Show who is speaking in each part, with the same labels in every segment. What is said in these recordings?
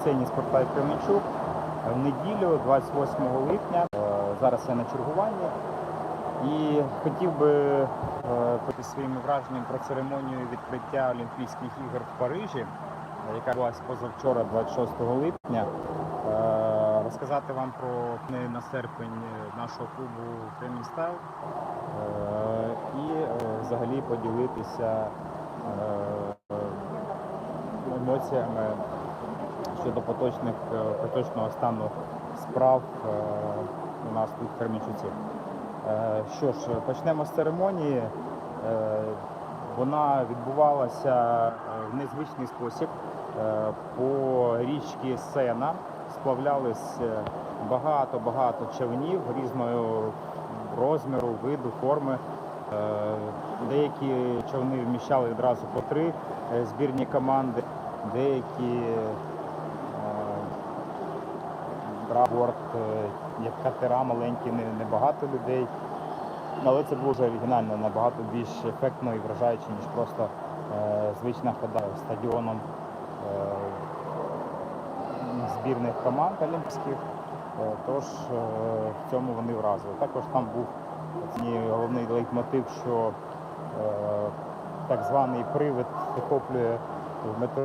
Speaker 1: Сцені Спортлайф Кременчук в неділю, 28 липня. Е, Зараз я на чергуванні і хотів би е, своїми враженнями про церемонію відкриття Олімпійських ігор в Парижі, е, яка відбулася позавчора, 26 липня. Е, Розказати вам про на серпень нашого клубу Кремінь Стайл е, і е, взагалі поділитися е, емоціями щодо поточних, е, поточного стану справ е, у нас тут в Кременчуці. Е, Що ж, почнемо з церемонії. Вона відбувалася в незвичний спосіб. По річці Сена сплавлялись багато-багато човнів різного розміру, виду, форми. Деякі човни вміщали відразу по три збірні команди, деякі браборд, як катера маленькі, не- небагато людей. Але це було вже оригінально, набагато більш ефектно і вражаюче, ніж просто е, звична хода стадіоном е, збірних команд олімпійських. Е, Тож е, в цьому вони вразили. Також там був головний лейтмотив, що е, так званий привид захоплює в метро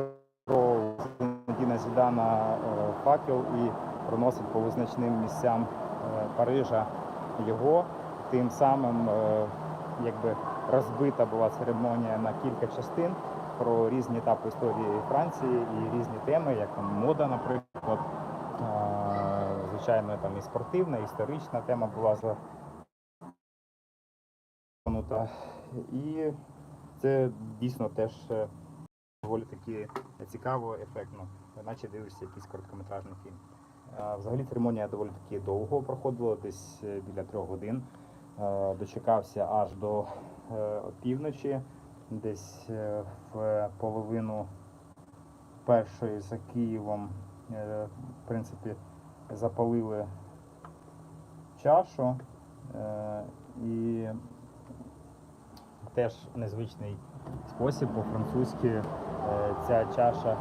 Speaker 1: Діна Зідана е, факел і проносить по визначним місцям е, Парижа його. Тим самим е, якби розбита була церемонія на кілька частин про різні етапи історії Франції і різні теми, як там мода, наприклад. Звичайно, там і спортивна, і історична тема була загорнута. І це дійсно теж е, доволі таки цікаво, ефектно, наче дивишся якийсь короткометражний фільм. Взагалі церемонія доволі таки довго проходила, десь е, біля трьох годин. Е, Дочекався аж до е, півночі, десь в половину першої за Києвом, в принципі, запалили чашу. І теж незвичний спосіб по-французьки е, ця чаша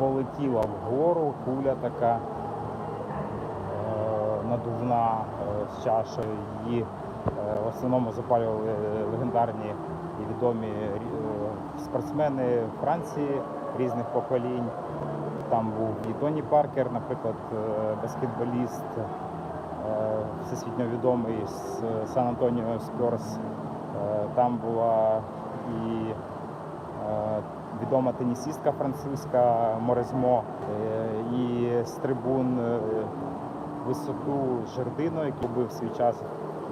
Speaker 1: полетіла вгору, куля така е, надувна е, з чашею. Її е, в основному запалювали легендарні і відомі спортсмени Франції різних поколінь. Там був і Тоні Паркер, наприклад, баскетболіст, всесвітньо відомий з Сан Антоніо Спьорс. Там була відома тенісістка французька Морезмо, е, і з трибун е, висоту Жердино, який був свій час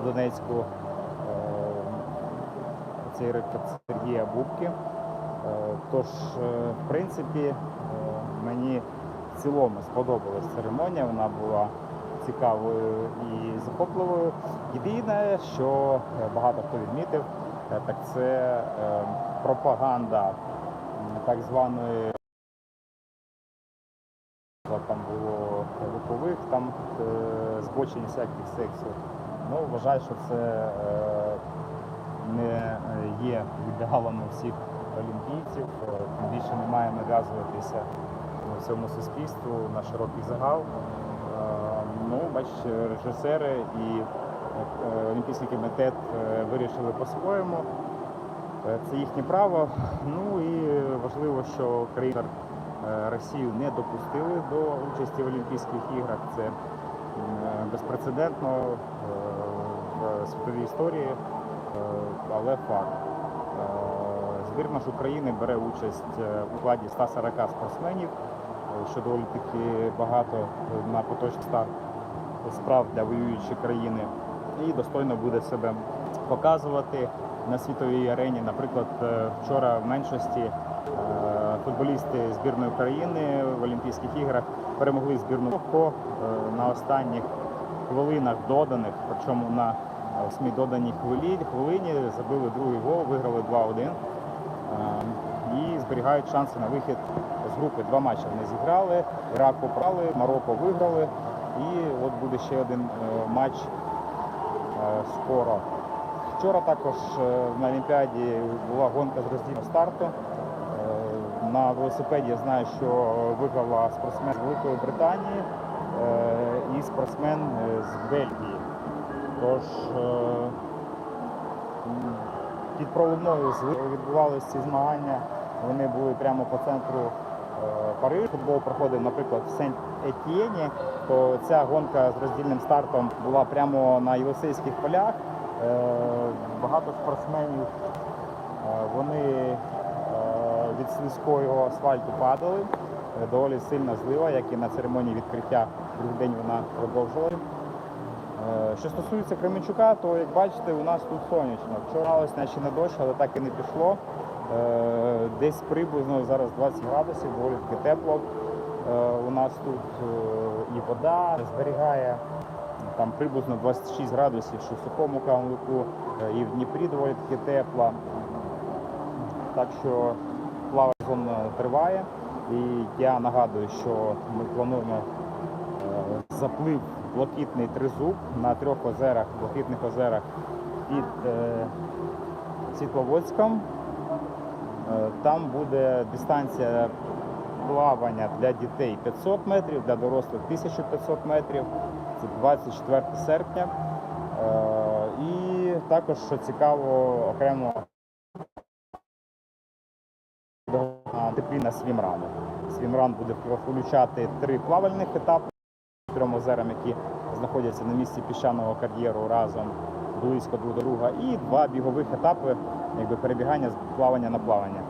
Speaker 1: в Донецьку. е, Цей рекорд Сергія Бубки. Тож, в принципі, мені в цілому сподобалась церемонія, вона була цікавою і захопливою. Єдине, що багато хто відмітив, так це пропаганда так званої там було рухових, там е, збочень всяких сексів. Ну, вважаю, що це е, не е, є ідеалом всіх олімпійців. Тим більше не має нав'язуватися всьому суспільству на широкий загал. Ну, бач, режисери і Олімпійський комітет вирішили по-своєму. Е, Це їхнє право. Ну і важливо, що країна е, Росію не допустили до участі в Олімпійських іграх. Це е, безпрецедентно в світовій історії, але факт. Збірна ж України бере участь у складі 140 спортсменів, що доволі таки багато на поточний старт справ для воюючої країни і достойно буде себе показувати на світовій арені. Наприклад, е, вчора в меншості е, футболісти збірної України в Олімпійських іграх перемогли збірну Марокко е, на останніх хвилинах доданих, причому на восьмій доданій хвилі- хвилині забили другий гол, виграли 2-1 е, і зберігають шанси на вихід з групи. Два матчі вони зіграли, Ірак попрали, Марокко виграли. І от буде ще один матч скоро. Вчора також е, на Олімпіаді була гонка з роздільного старту. Е, на велосипеді я знаю, що виграла спортсмен з Великої Британії е, і спортсмен з Бельгії. Тож під проливною відбувалися ці змагання. Вони були прямо по центру Парижу. Футбол проходив, наприклад, в Сент-Етієні, то ця гонка з роздільним стартом була прямо на Єлисейських полях. Е, Багато спортсменів е, вони е, від слизького асфальту падали. Доволі сильна злива, як і на церемонії відкриття другий день вона продовжила. Що стосується Кременчука, то як бачите, у нас тут сонячно. Вчора наче на дощ, але так і не пішло. Десь приблизно зараз 20 градусів, доволі таки тепло. У нас тут і вода зберігає там приблизно 26 градусів, що в сухому камлику, е, і в Дніпрі доволі таки тепло. Так що плавання сезон триває. І я нагадую, що ми плануємо е, заплив блакитний тризуб на трьох озерах, блакитних озерах під е, Світловодськом. Там буде дистанція плавання для дітей 500 метрів, для дорослих 1500 метрів. Це 24 серпня. Е, І також, що цікаво, окремо дисципліна свімрану. Свімран буде включати три плавальних етапи трьом озерам, які знаходяться на місці піщаного кар'єру разом близько друг до друга, і два бігових етапи якби, перебігання з плавання на плавання.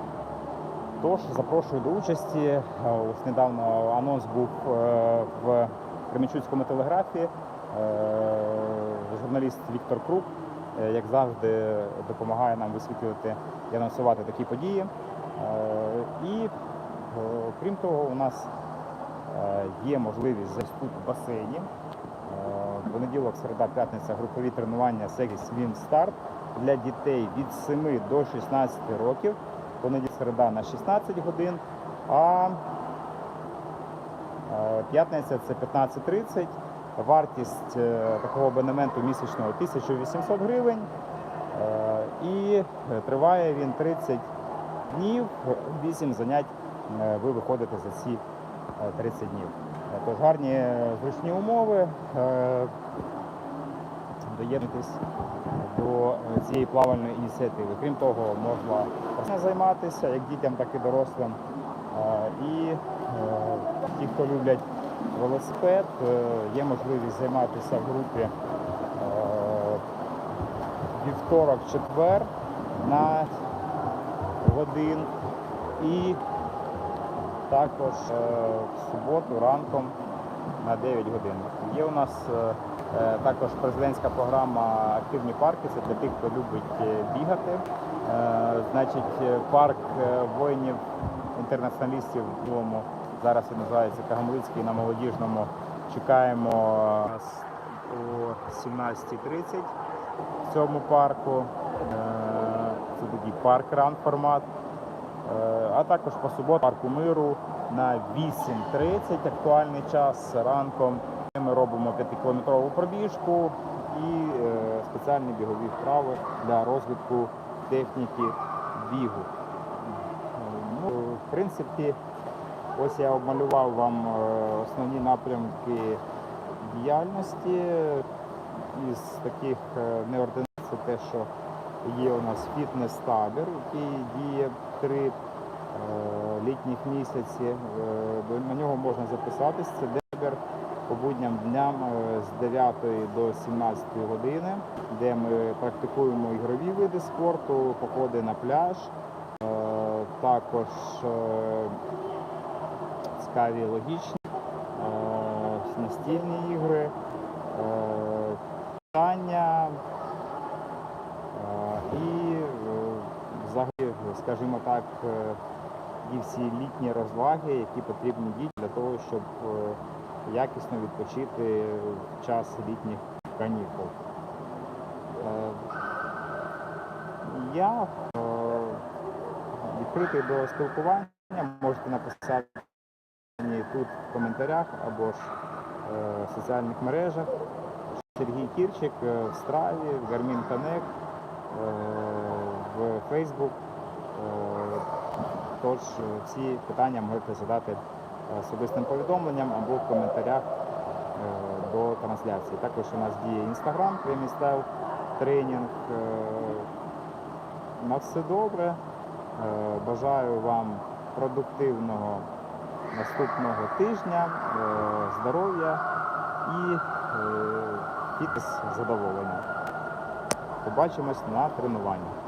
Speaker 1: Тож запрошую до участі. Е, Ось недавно анонс був е, в Кременчуцькому телеграфі. Е, Журналіст Віктор Крук, е, як завжди, допомагає нам висвітлювати і анонсувати такі події. Е, І крім того, у нас є можливість заступ в басейні. Понеділок, середа, п'ятниця, групові тренування Сегі Swim Start для дітей від 7 до 16 років. Понеділок, середа на 16 годин, а п'ятниця це 15.30. Вартість е, такого абонементу місячного 1800 гривень. Е, І е, триває він 30 днів, 8 занять ви виходите за ці е, 30 днів. Тож гарні зручні умови. Доєднуйтесь до цієї плавальної ініціативи. Крім того, можна займатися як дітям, так і дорослим. І е, ті, хто люблять велосипед, е, є можливість займатися в групі е, вівторок-четвер на годин і також в суботу ранком на 9 годин. Є у нас також президентська програма Активні парки. Це для тих, хто любить бігати. Значить, парк воїнів інтернаціоналістів в Білому, зараз він називається Кагамлицький на молодіжному. Чекаємо е, о 17.30 в цьому парку. Е, Це такий парк-ран формат. Е, А також по суботу парку миру на 8.30 актуальний час ранком. Ми робимо 5-кілометрову пробіжку і спеціальні бігові вправи для розвитку техніки бігу. Принципі, ось я обмалював вам е, основні напрямки діяльності. Із таких е, неординарних це те, що є у нас фітнес-табір, який діє три е, літніх місяці. На нього можна записатись. Це табір по будням дням з 9 до 17 години, де ми практикуємо ігрові види спорту, походи на пляж, також е, цікаві логічні е, настільні ігри, е, питання і взагалі, скажімо так, і всі літні розваги, які потрібні дітям для того, щоб якісно відпочити в час літніх канікул. Я відкритий до спілкування. Можете написати мені тут в коментарях або ж е, в соціальних мережах. Сергій Кірчик е, в Страві, в Танек, Connect, е, в Facebook. Е, тож всі питання можете задати особистим повідомленням або в коментарях до трансляції. Також у нас діє Instagram, прямістел, тренінг. На все добре. Е, бажаю вам продуктивного наступного тижня, е, здоров'я і е, фітнес задоволення. Побачимось на тренуванні.